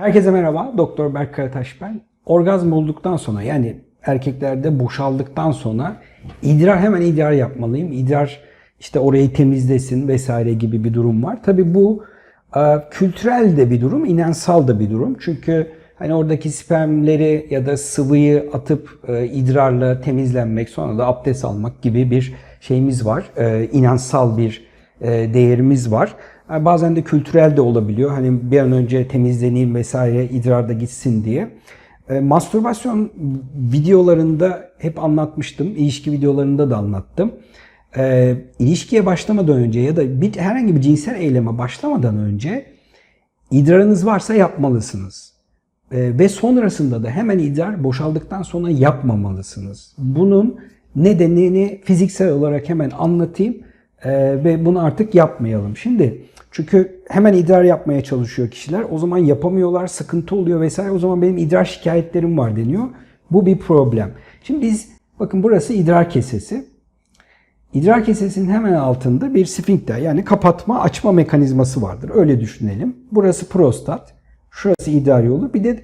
Herkese merhaba. Doktor Berk Karataş ben. Orgazm olduktan sonra yani erkeklerde boşaldıktan sonra idrar hemen idrar yapmalıyım. İdrar işte orayı temizlesin vesaire gibi bir durum var. Tabi bu e, kültürel de bir durum, inansal da bir durum. Çünkü hani oradaki spermleri ya da sıvıyı atıp e, idrarla temizlenmek sonra da abdest almak gibi bir şeyimiz var. E, inansal bir değerimiz var. Yani bazen de kültürel de olabiliyor. Hani bir an önce temizleneyim vesaire idrarda gitsin diye. E, mastürbasyon videolarında hep anlatmıştım. İlişki videolarında da anlattım. E, ilişkiye başlamadan önce ya da bir, herhangi bir cinsel eyleme başlamadan önce idrarınız varsa yapmalısınız. E, ve sonrasında da hemen idrar boşaldıktan sonra yapmamalısınız. Bunun nedenini fiziksel olarak hemen anlatayım e, ve bunu artık yapmayalım. Şimdi çünkü hemen idrar yapmaya çalışıyor kişiler. O zaman yapamıyorlar, sıkıntı oluyor vesaire. O zaman benim idrar şikayetlerim var deniyor. Bu bir problem. Şimdi biz bakın burası idrar kesesi. İdrar kesesinin hemen altında bir sfinkter yani kapatma açma mekanizması vardır. Öyle düşünelim. Burası prostat. Şurası idrar yolu. Bir de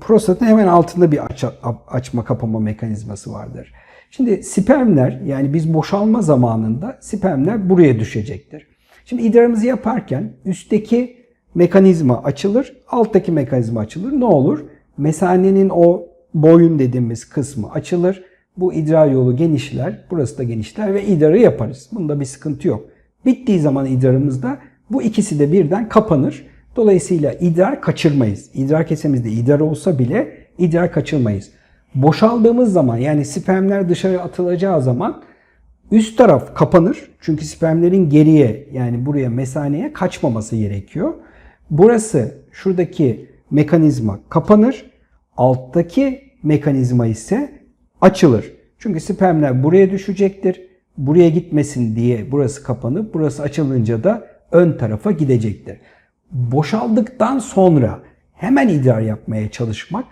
prostatın hemen altında bir aç, açma kapama mekanizması vardır. Şimdi spermler yani biz boşalma zamanında spermler buraya düşecektir. Şimdi idrarımızı yaparken üstteki mekanizma açılır, alttaki mekanizma açılır. Ne olur? Mesanenin o boyun dediğimiz kısmı açılır. Bu idrar yolu genişler, burası da genişler ve idrarı yaparız. Bunda bir sıkıntı yok. Bittiği zaman idrarımızda bu ikisi de birden kapanır. Dolayısıyla idrar kaçırmayız. İdrar kesemizde idrar olsa bile idrar kaçırmayız. Boşaldığımız zaman yani spermler dışarı atılacağı zaman üst taraf kapanır. Çünkü spermlerin geriye yani buraya mesaneye kaçmaması gerekiyor. Burası şuradaki mekanizma kapanır. Alttaki mekanizma ise açılır. Çünkü spermler buraya düşecektir. Buraya gitmesin diye burası kapanıp burası açılınca da ön tarafa gidecektir. Boşaldıktan sonra hemen idrar yapmaya çalışmak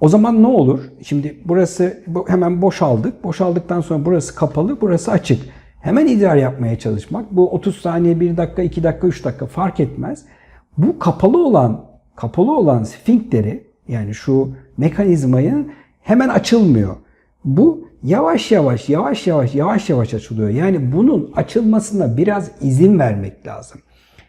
o zaman ne olur? Şimdi burası hemen boşaldık. Boşaldıktan sonra burası kapalı, burası açık. Hemen idrar yapmaya çalışmak. Bu 30 saniye, 1 dakika, 2 dakika, 3 dakika fark etmez. Bu kapalı olan kapalı olan sfinkteri yani şu mekanizmayı hemen açılmıyor. Bu yavaş yavaş yavaş yavaş yavaş yavaş açılıyor. Yani bunun açılmasına biraz izin vermek lazım.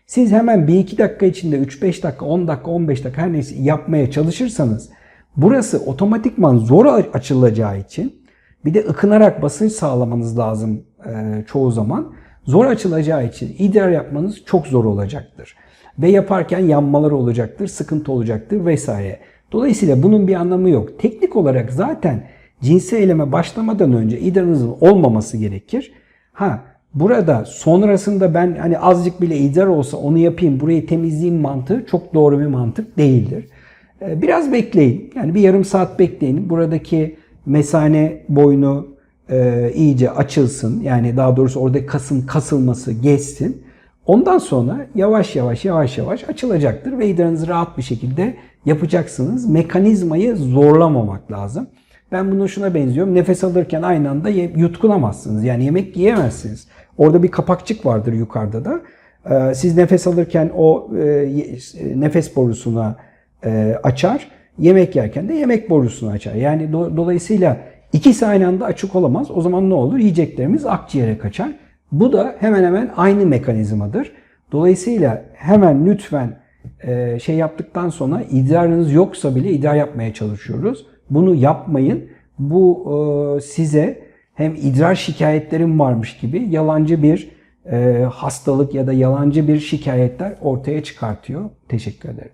Siz hemen 1-2 dakika içinde 3-5 dakika, 10 dakika, 15 dakika her neyse yapmaya çalışırsanız burası otomatikman zor açılacağı için bir de ıkınarak basınç sağlamanız lazım e, çoğu zaman. Zor açılacağı için idrar yapmanız çok zor olacaktır. Ve yaparken yanmalar olacaktır, sıkıntı olacaktır vesaire. Dolayısıyla bunun bir anlamı yok. Teknik olarak zaten cinsel eyleme başlamadan önce idrarınızın olmaması gerekir. Ha burada sonrasında ben hani azıcık bile idrar olsa onu yapayım, burayı temizleyeyim mantığı çok doğru bir mantık değildir. Biraz bekleyin. Yani bir yarım saat bekleyin. Buradaki mesane boynu e, iyice açılsın. Yani daha doğrusu orada kasın kasılması geçsin. Ondan sonra yavaş yavaş yavaş yavaş açılacaktır ve idrarınızı rahat bir şekilde yapacaksınız. Mekanizmayı zorlamamak lazım. Ben bunu şuna benziyorum. Nefes alırken aynı anda yutkunamazsınız. Yani yemek yiyemezsiniz. Orada bir kapakçık vardır yukarıda da. Ee, siz nefes alırken o e, nefes borusuna e, açar. Yemek yerken de yemek borusunu açar. Yani do- dolayısıyla ikisi aynı anda açık olamaz. O zaman ne olur? Yiyeceklerimiz akciğere kaçar. Bu da hemen hemen aynı mekanizmadır. Dolayısıyla hemen lütfen e, şey yaptıktan sonra idrarınız yoksa bile idrar yapmaya çalışıyoruz. Bunu yapmayın. Bu e, size hem idrar şikayetlerim varmış gibi yalancı bir e, hastalık ya da yalancı bir şikayetler ortaya çıkartıyor. Teşekkür ederim.